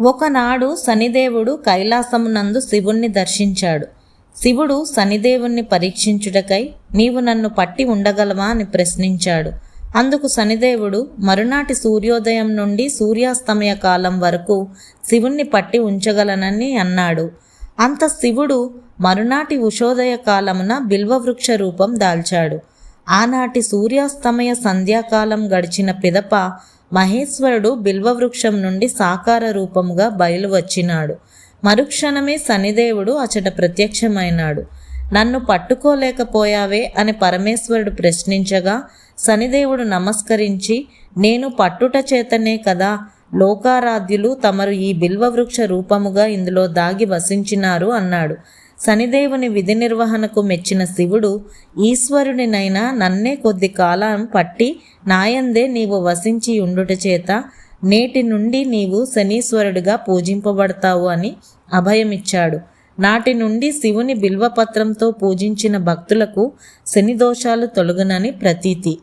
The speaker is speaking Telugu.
ఒకనాడు శనిదేవుడు కైలాసమునందు శివుణ్ణి దర్శించాడు. శివుడు శనిదేవుణ్ణి పరీక్షించుటకై నీవు నన్ను పట్టి ఉండగలవా అని ప్రశ్నించాడు. అందుకు శనిదేవుడు మరునాటి సూర్యోదయం నుండి సూర్యాస్తమయ కాలం వరకు శివుణ్ణి పట్టి ఉంచగలనని అన్నాడు. అంత శివుడు మరునాటి ఉషోదయ కాలమున బిల్వవృక్ష రూపం దాల్చాడు. ఆనాటి సూర్యాస్తమయ సంధ్యాకాలం గడిచిన పిదప మహేశ్వరుడు బిల్వవృక్షం నుండి సాకార రూపముగా బయలు వచ్చినాడు మరుక్షణమే శనిదేవుడు అచట ప్రత్యక్షమైనాడు. నన్ను పట్టుకోలేకపోయావే అని పరమేశ్వరుడు ప్రశ్నించగా శనిదేవుడు నమస్కరించి నేను పట్టుట చేతనే కదా లోకారాధ్యులు తమరు ఈ బిల్వవృక్ష రూపముగా ఇందులో దాగి వసించినారు అన్నాడు. శనిదేవుని విధి నిర్వహణకు మెచ్చిన శివుడు ఈశ్వరునినైనా నన్నే కొద్ది కాలం పట్టి నాయందే నీవు వసించి ఉండుట చేత నేటి నుండి నీవు శనీశ్వరుడిగా పూజింపబడతావు అని అభయమిచ్చాడు. నాటి నుండి శివుని బిల్వపత్రంతో పూజించిన భక్తులకు శని దోషాలు తొలగునని ప్రతీతి.